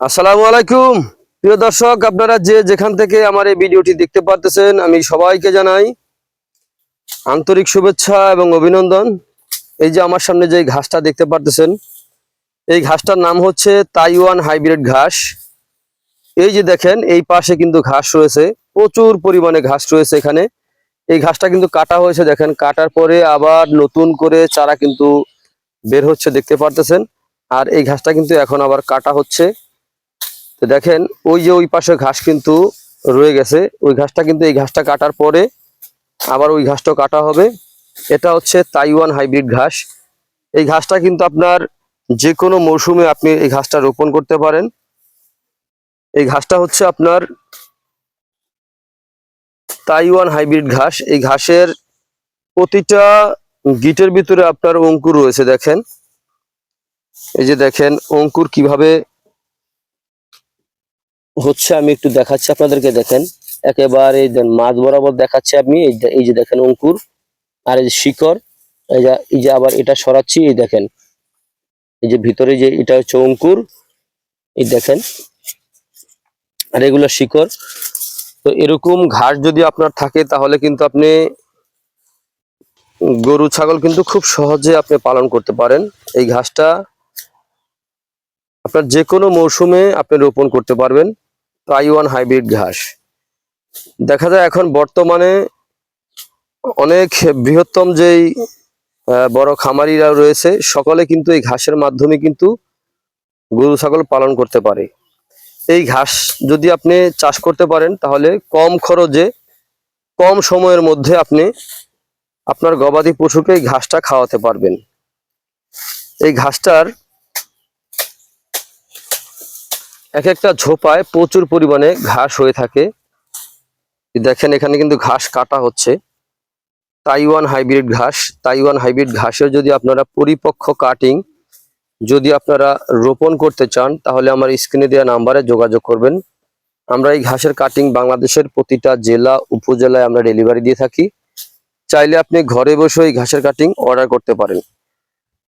আসসালামু আলাইকুম। প্রিয় দর্শক, আপনারা যে যেখান থেকে আমার এই ভিডিওটি দেখতে পারতেছেন, আমি সবাইকে জানাই আন্তরিক শুভেচ্ছা এবং অভিনন্দন। এই যে আমার সামনে যে ঘাসটা দেখতে পারতেছেন, এই ঘাসটার নাম হচ্ছে তাইওয়ান হাইব্রিড ঘাস। এই যে দেখেন, এই পাশে কিন্তু ঘাস রয়েছে, প্রচুর পরিমাণে ঘাস রয়েছে এখানে। এই ঘাসটা কিন্তু কাটা হয়েছে, দেখেন, কাটার পরে আবার নতুন করে চারা কিন্তু বের হচ্ছে, দেখতে পারতেছেন। আর এই ঘাসটা কিন্তু এখন আবার কাটা হচ্ছে। তো দেখেন, ওই যে ওই পাশে ঘাস কিন্তু রয়ে গেছে। ওই ঘাসটা কিন্তু, এই ঘাসটা কাটার পরে আবার ওই ঘাসটা কাটা হবে। এটা হচ্ছে তাইওয়ান হাইব্রিড ঘাস। এই ঘাসটা কিন্তু আপনার যে কোনো মৌসুমে আপনি এই ঘাসটা রোপণ করতে পারেন। এই ঘাসটা হচ্ছে আপনার তাইওয়ান হাইব্রিড ঘাস। এই ঘাসের প্রতিটা গিটের ভিতরে আপনার অঙ্কুর রয়েছে, দেখেন। এই যে দেখেন, অঙ্কুর কীভাবে হচ্ছে, আমি একটু দেখাচ্ছি আপনাদেরকে, দেখেন। একেবারে মাঝ বরাবর দেখাচ্ছি এই এই যে দেখেন অঙ্কুর, আর এই যে শিকড়, এই যে এই যে আবার এটা সরাচ্ছি, এই দেখেন। এই যে ভিতরে যে এটা হচ্ছে অঙ্কুর, এই দেখেন। আর এগুলো শিকড়। তো এরকম ঘাস যদি আপনার থাকে, তাহলে কিন্তু আপনি গরু, ছাগল কিন্তু খুব সহজে আপনি পালন করতে পারেন। এই ঘাসটা আপনার যে কোনো মৌসুমে আপনি রোপণ করতে পারবেন। তাইওয়ান হাইব্রিড ঘাস। দেখা যায় এখন বর্তমানে অনেক বৃহত্তম যেই বড় খামারিরা রয়েছে, সকলে কিন্তু এই ঘাসের মাধ্যমে কিন্তু গরু, ছাগল পালন করতে পারে। এই ঘাস যদি আপনি চাষ করতে পারেন, তাহলে কম খরচে, কম সময়ের মধ্যে আপনি আপনার গবাদি পশুকে ঘাসটা খাওয়াতে পারবেন। এই ঘাসটার এক একটা ঝোপায় প্রচুর পরিমাণে ঘাস হয়ে থাকে। দেখেন, এখানে কিন্তু ঘাস কাটা হচ্ছে। তাইওয়ান হাইব্রিড ঘাস। তাইওয়ান হাইব্রিড ঘাসের যদি আপনারা পরিপক্ক কাটিং, যদি আপনারা রোপণ করতে চান, তাহলে আমার স্ক্রিনে দেওয়া নাম্বারে যোগাযোগ করবেন। আমরা এই ঘাসের কাটিং বাংলাদেশের প্রতিটা জেলা, উপজেলায় আমরা ডেলিভারি দিয়ে থাকি। চাইলে আপনি ঘরে বসে এই ঘাসের কাটিং অর্ডার করতে পারেন।